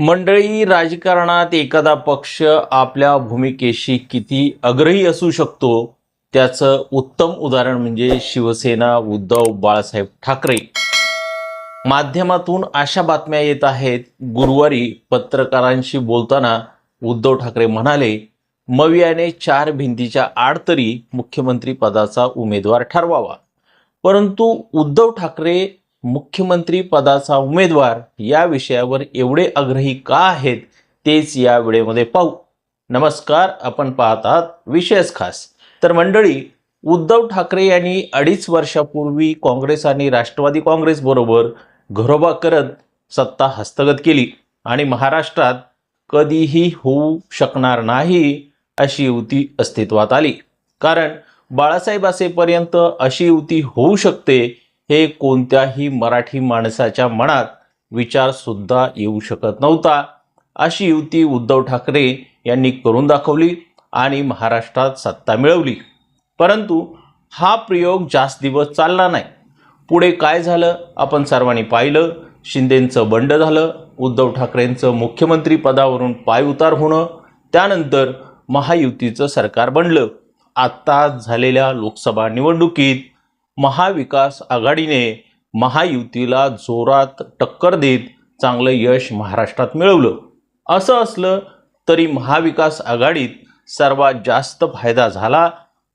मंडळी राजकारणात एखादा पक्ष आपल्या भूमिकेशी किती अग्रही असू शकतो त्याचं उत्तम उदाहरण म्हणजे शिवसेना उद्धव बाळासाहेब ठाकरे. माध्यमातून अशा बातम्या येत आहेत. गुरुवारी पत्रकारांशी बोलताना उद्धव ठाकरे म्हणाले मवियाने चार भिंतीच्या आड तरी मुख्यमंत्री पदाचा उमेदवार ठरवावा. परंतु उद्धव ठाकरे मुख्यमंत्री पदाचा उमेदवार या विषयावर एवढे आग्रही का आहेत तेच या वेळेमध्ये पाहू. नमस्कार आपण पाहत आहात विशेष खास. तर मंडळी उद्धव ठाकरे यांनी अडीच वर्षापूर्वी काँग्रेस आणि राष्ट्रवादी काँग्रेस बरोबर घरोबा करत सत्ता हस्तगत केली आणि महाराष्ट्रात कधीही होऊ शकणार नाही अशी युती अस्तित्वात आली. कारण बाळासाहेब असेपर्यंत अशी युती होऊ शकते हे कोणत्याही मराठी माणसाच्या मनात विचारसुद्धा येऊ शकत नव्हता. अशी युती उद्धव ठाकरे यांनी करून दाखवली आणि महाराष्ट्रात सत्ता मिळवली. परंतु हा प्रयोग जास्त दिवस चालला नाही. पुढे काय झालं? आपण सर्वांनी पाहिलं. शिंदेंचं बंड झालं. उद्धव ठाकरेंचं मुख्यमंत्री पदावरून पायउतार होणं. त्यानंतर महायुतीचं सरकार बनलं. आत्ता झालेल्या लोकसभा निवडणुकीत महाविकास आघाडीने महायुतीला जोरात टक्कर देत चांगलं यश महाराष्ट्रात मिळवलं. असं असलं तरी महाविकास आघाडीत सर्वात जास्त फायदा झाला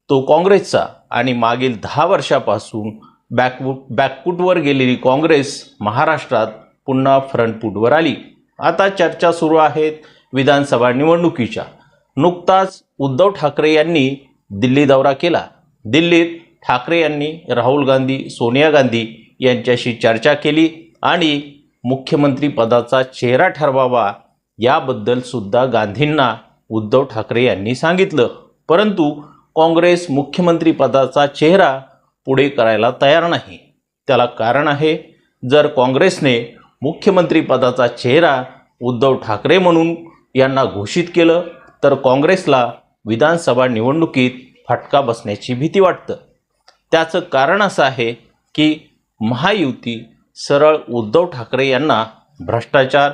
तो काँग्रेसचा आणि मागील दहा वर्षापासून बॅकवूट बॅकफूटवर गेलेली काँग्रेस महाराष्ट्रात पुन्हा फ्रंटफूटवर आली. आता चर्चा सुरू आहेत विधानसभा निवडणुकीच्या. नुकताच उद्धव ठाकरे यांनी दिल्ली दौरा केला. दिल्लीत ठाकरे यांनी राहुल गांधी सोनिया गांधी यांच्याशी चर्चा केली आणि मुख्यमंत्री पदाचा चेहरा ठरवावा याबद्दल सुद्धा गांधींना उद्धव ठाकरे यांनी सांगितलं. परंतु काँग्रेस मुख्यमंत्री पदाचा चेहरा पुढे करायला तयार नाही. त्याला कारण आहे जर काँग्रेसने मुख्यमंत्री पदाचा चेहरा उद्धव ठाकरे म्हणून यांना घोषित केलं तर काँग्रेसला विधानसभा निवडणुकीत फटका बसण्याची भीती वाटतं. त्याचं कारण असं आहे की महायुती सरळ उद्धव ठाकरे यांना भ्रष्टाचार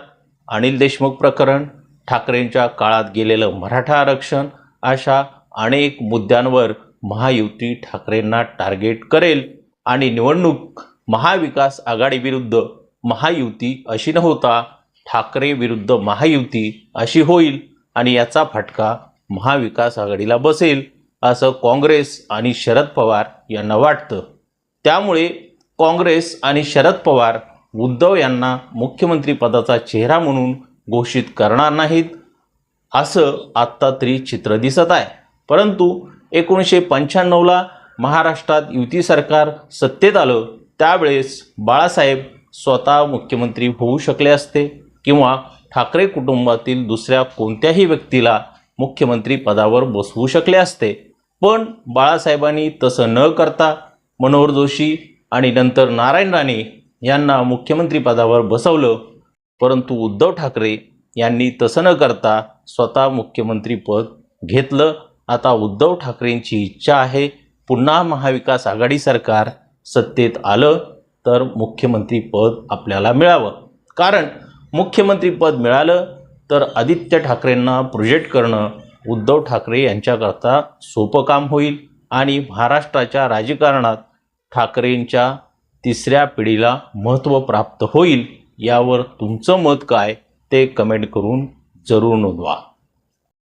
अनिल देशमुख प्रकरण ठाकरेंच्या काळात गेलेलं मराठा आरक्षण अशा अनेक मुद्द्यांवर महायुती ठाकरेंना टार्गेट करेल आणि निवडणूक महाविकास आघाडीविरुद्ध महायुती अशी न होता ठाकरे विरुद्ध महायुती अशी होईल आणि याचा फटका महाविकास आघाडीला बसेल. असं काँग्रेस आणि शरद पवार यांना वाटतं. त्यामुळे काँग्रेस आणि शरद पवार उद्धव यांना मुख्यमंत्रीपदाचा चेहरा म्हणून घोषित करणार नाहीत असं आत्ता तरी चित्र दिसत आहे. परंतु एकोणीसशे पंच्याण्णवला महाराष्ट्रात युती सरकार सत्तेत आलं त्यावेळेस बाळासाहेब स्वतः मुख्यमंत्री होऊ शकले असते किंवा ठाकरे कुटुंबातील दुसऱ्या कोणत्याही व्यक्तीला मुख्यमंत्री पदावर बसवू शकले असते. पण बाळासाहेबांनी तसं न करता मनोहर जोशी आणि नंतर नारायण राणे यांना मुख्यमंत्रीपदावर बसवलं. परंतु उद्धव ठाकरे यांनी तसं न करता स्वतः मुख्यमंत्रीपद घेतलं. आता उद्धव ठाकरेंची इच्छा आहे पुन्हा महाविकास आघाडी सरकार सत्तेत आलं तर मुख्यमंत्रीपद आपल्याला मिळावं. कारण मुख्यमंत्रीपद मिळालं तर आदित्य ठाकरेंना प्रोजेक्ट करणं उद्धव ठाकरे यांच्याकरता सोपं काम होईल आणि महाराष्ट्राच्या राजकारणात ठाकरेंच्या तिसऱ्या पिढीला महत्त्व प्राप्त होईल यावर तुमचं मत काय ते कमेंट करून जरूर नोंदवा.